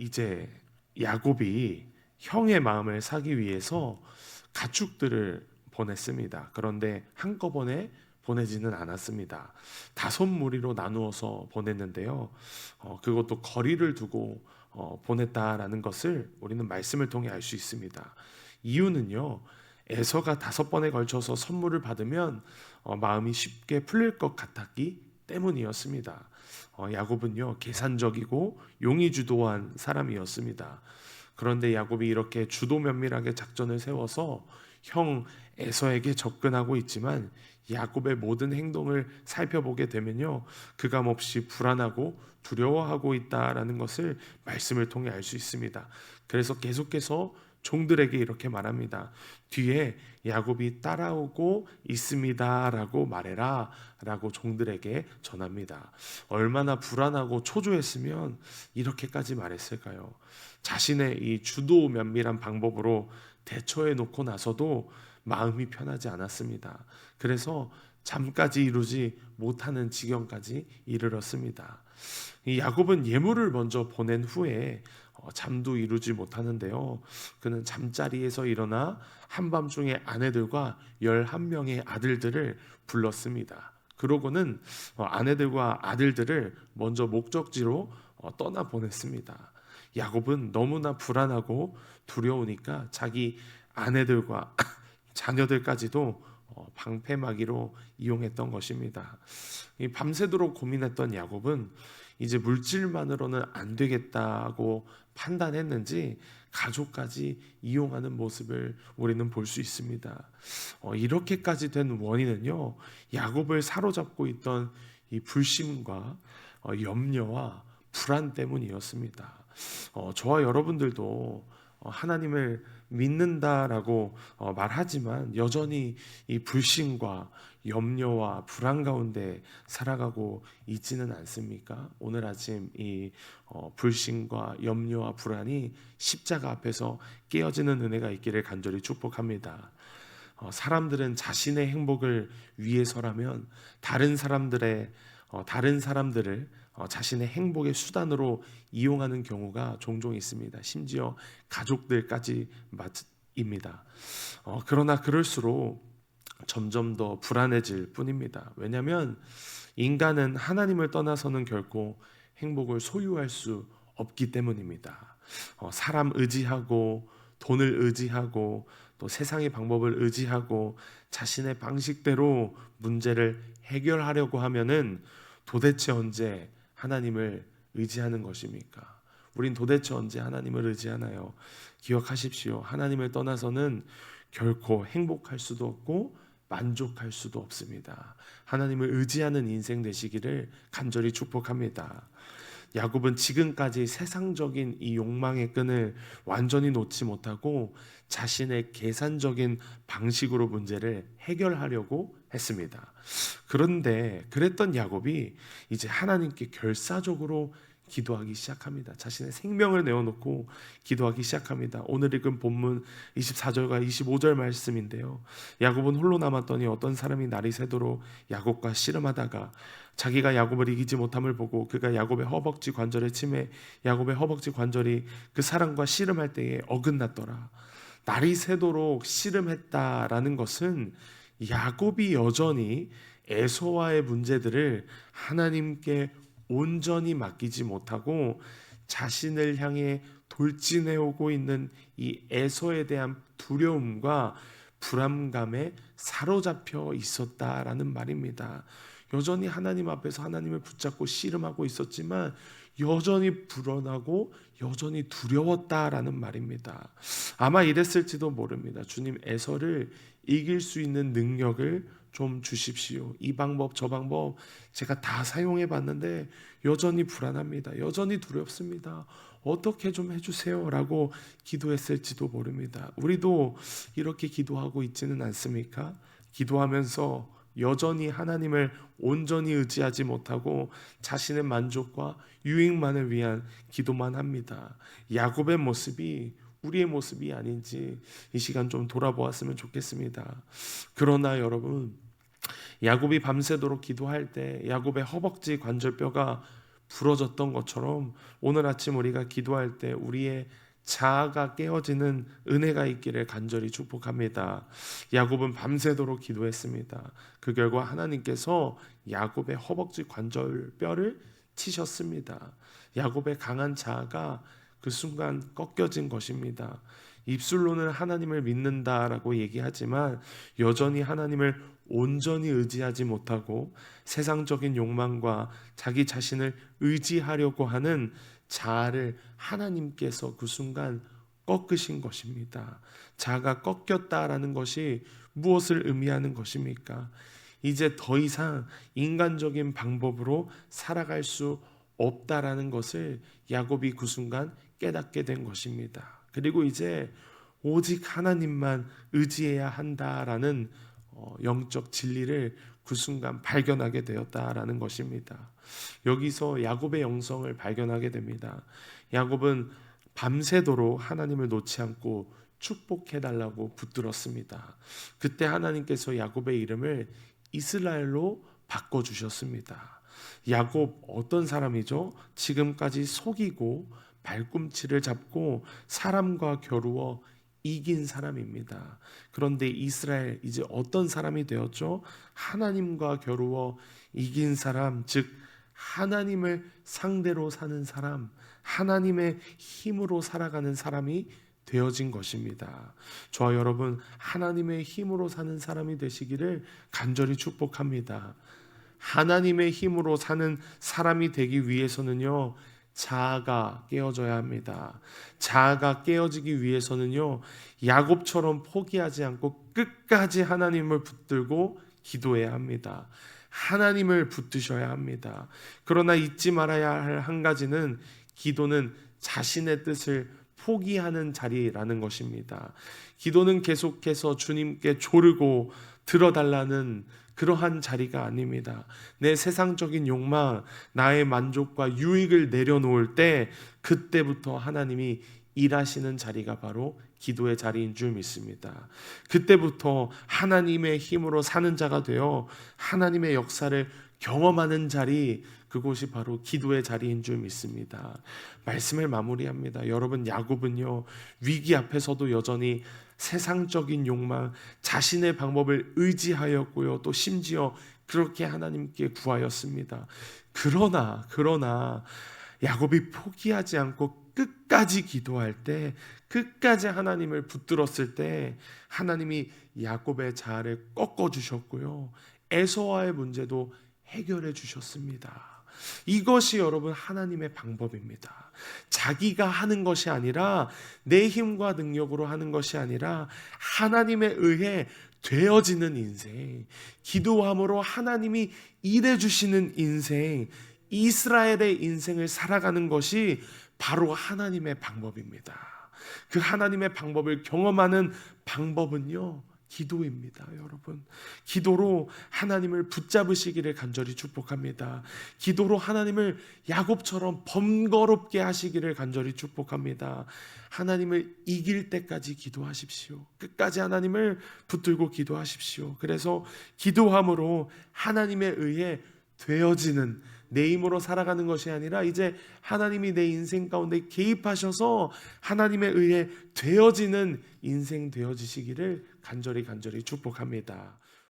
이제 야곱이 형의 마음을 사기 위해서 가축들을 보냈습니다. 그런데 한꺼번에 보내지는 않았습니다. 다섯 무리로 나누어서 보냈는데요. 어, 그것도 거리를 두고 어, 보냈다라는 것을 우리는 말씀을 통해 알 수 있습니다. 이유는요. 에서가 다섯 번에 걸쳐서 선물을 받으면 어, 마음이 쉽게 풀릴 것 같았기 때문이었습니다. 어, 야곱은요 계산적이고 용의주도한 사람이었습니다. 그런데 야곱이 이렇게 주도 면밀하게 작전을 세워서 형 에서에게 접근하고 있지만 야곱의 모든 행동을 살펴보게 되면요 그감 없이 불안하고 두려워하고 있다라는 것을 말씀을 통해 알 수 있습니다. 그래서 계속해서 종들에게 이렇게 말합니다. 뒤에 야곱이 따라오고 있습니다라고 말해라라고 종들에게 전합니다. 얼마나 불안하고 초조했으면 이렇게까지 말했을까요? 자신의 이 주도 면밀한 방법으로 대처해 놓고 나서도 마음이 편하지 않았습니다. 그래서 잠까지 이루지 못하는 지경까지 이르렀습니다. 이 야곱은 예물을 먼저 보낸 후에 어, 잠도 이루지 못하는데요. 그는 잠자리에서 일어나 한밤중에 아내들과 11명의 아들들을 불렀습니다. 그러고는 어, 아내들과 아들들을 먼저 목적지로 어, 떠나 보냈습니다. 야곱은 너무나 불안하고 두려우니까 자기 아내들과 자녀들까지도 방패막이로 이용했던 것입니다. 밤새도록 고민했던 야곱은 이제 물질만으로는 안 되겠다고 판단했는지 가족까지 이용하는 모습을 우리는 볼 수 있습니다. 어, 이렇게까지 된 원인은요, 야곱을 사로잡고 있던 이 불심과 어, 염려와 불안 때문이었습니다. 어, 저와 여러분들도 어, 하나님을 믿는다라고 어, 말하지만 여전히 이 불신과 염려와 불안 가운데 살아가고 있지는 않습니까? 오늘 아침 이 어, 불신과 염려와 불안이 십자가 앞에서 깨어지는 은혜가 있기를 간절히 축복합니다. 사람들은 자신의 행복을 위해서라면 다른 사람들의 다른 사람들을 어, 자신의 행복의 수단으로 이용하는 경우가 종종 있습니다. 심지어 가족들까지입니다. 어, 그러나 그럴수록 점점 더 불안해질 뿐입니다. 왜냐하면 인간은 하나님을 떠나서는 결코 행복을 소유할 수 없기 때문입니다. 어, 사람 의지하고 돈을 의지하고 또 세상의 방법을 의지하고 자신의 방식대로 문제를 해결하려고 하면은 도대체 언제 하나님을 의지하는 것입니까? 우린 도대체 언제 하나님을 의지하나요? 기억하십시오. 하나님을 떠나서는 결코 행복할 수도 없고 만족할 수도 없습니다. 하나님을 의지하는 인생 되시기를 간절히 축복합니다. 야곱은 지금까지 세상적인 이 욕망의 끈을 완전히 놓지 못하고 자신의 계산적인 방식으로 문제를 해결하려고 했습니다. 그런데 그랬던 야곱이 이제 하나님께 결사적으로 기도하기 시작합니다. 자신의 생명을 내어놓고 기도하기 시작합니다. 오늘 읽은 본문 24절과 25절 말씀인데요. 야곱은 홀로 남았더니 어떤 사람이 날이 새도록 야곱과 씨름하다가 자기가 야곱을 이기지 못함을 보고 그가 야곱의 허벅지 관절에 침해 야곱의 허벅지 관절이 그 사람과 씨름할 때에 어긋났더라. 날이 새도록 씨름했다라는 것은 야곱이 여전히 에서와의 문제들을 하나님께 온전히 맡기지 못하고 자신을 향해 돌진해 오고 있는 이 에서에 대한 두려움과 불안감에 사로잡혀 있었다라는 말입니다. 여전히 하나님 앞에서 하나님을 붙잡고 씨름하고 있었지만 여전히 불안하고 여전히 두려웠다라는 말입니다. 아마 이랬을지도 모릅니다. 주님 에서를 이길 수 있는 능력을 좀 주십시오. 이 방법 저 방법 제가 다 사용해 봤는데 여전히 불안합니다. 여전히 두렵습니다. 어떻게 좀 해주세요 라고 기도했을지도 모릅니다. 우리도 이렇게 기도하고 있지는 않습니까? 기도하면서 여전히 하나님을 온전히 의지하지 못하고 자신의 만족과 유익만을 위한 기도만 합니다. 야곱의 모습이 우리의 모습이 아닌지 이 시간 좀 돌아보았으면 좋겠습니다. 그러나 여러분 야곱이 밤새도록 기도할 때 야곱의 허벅지 관절뼈가 부러졌던 것처럼 오늘 아침 우리가 기도할 때 우리의 자아가 깨어지는 은혜가 있기를 간절히 축복합니다. 야곱은 밤새도록 기도했습니다. 그 결과 하나님께서 야곱의 허벅지 관절 뼈를 치셨습니다. 야곱의 강한 자아가 그 순간 꺾여진 것입니다. 입술로는 하나님을 믿는다라고 얘기하지만 여전히 하나님을 온전히 의지하지 못하고 세상적인 욕망과 자기 자신을 의지하려고 하는 자아를 하나님께서 그 순간 꺾으신 것입니다. 자아가 꺾였다라는 것이 무엇을 의미하는 것입니까? 이제 더 이상 인간적인 방법으로 살아갈 수 없다라는 것을 야곱이 그 순간 깨닫게 된 것입니다. 그리고 이제 오직 하나님만 의지해야 한다라는 어, 영적 진리를 그 순간 발견하게 되었다라는 것입니다. 여기서 야곱의 영성을 발견하게 됩니다. 야곱은 밤새도록 하나님을 놓지 않고 축복해 달라고 붙들었습니다. 그때 하나님께서 야곱의 이름을 이스라엘로 바꿔 주셨습니다. 야곱 어떤 사람이죠? 지금까지 속이고 발꿈치를 잡고 사람과 겨루어 이긴 사람입니다. 그런데 이스라엘 이제 어떤 사람이 되었죠? 하나님과 겨루어 이긴 사람, 즉 하나님을 상대로 사는 사람, 하나님의 힘으로 살아가는 사람이 되어진 것입니다. 저와 여러분 하나님의 힘으로 사는 사람이 되시기를 간절히 축복합니다. 하나님의 힘으로 사는 사람이 되기 위해서는요. 자아가 깨어져야 합니다. 자아가 깨어지기 위해서는요. 야곱처럼 포기하지 않고 끝까지 하나님을 붙들고 기도해야 합니다. 하나님을 붙드셔야 합니다. 그러나 잊지 말아야 할 한 가지는 기도는 자신의 뜻을 포기하는 자리라는 것입니다. 기도는 계속해서 주님께 조르고 들어달라는 그러한 자리가 아닙니다. 내 세상적인 욕망, 나의 만족과 유익을 내려놓을 때 그때부터 하나님이 일하시는 자리가 바로 기도의 자리인 줄 믿습니다. 그때부터 하나님의 힘으로 사는 자가 되어 하나님의 역사를 경험하는 자리, 그곳이 바로 기도의 자리인 줄 믿습니다. 말씀을 마무리합니다. 여러분, 야곱은요, 위기 앞에서도 여전히 세상적인 욕망, 자신의 방법을 의지하였고요. 또 심지어 그렇게 하나님께 구하였습니다. 그러나, 그러나, 야곱이 포기하지 않고 끝까지 기도할 때, 끝까지 하나님을 붙들었을 때, 하나님이 야곱의 자아를 꺾어 주셨고요. 에서와의 문제도 해결해 주셨습니다. 이것이 여러분 하나님의 방법입니다. 자기가 하는 것이 아니라 내 힘과 능력으로 하는 것이 아니라 하나님에 의해 되어지는 인생, 기도함으로 하나님이 일해 주시는 인생, 이스라엘의 인생을 살아가는 것이 바로 하나님의 방법입니다. 그 하나님의 방법을 경험하는 방법은요. 기도입니다, 여러분. 기도로 하나님을 붙잡으시기를 간절히 축복합니다. 기도로 하나님을 야곱처럼 번거롭게 하시기를 간절히 축복합니다. 하나님을 이길 때까지 기도하십시오. 끝까지 하나님을 붙들고 기도하십시오. 그래서 기도함으로 하나님에 의해 되어지는 내 힘으로 살아가는 것이 아니라 이제 하나님이 내 인생 가운데 개입하셔서 하나님에 의해 되어지는 인생 되어지시기를 간절히 간절히 축복합니다.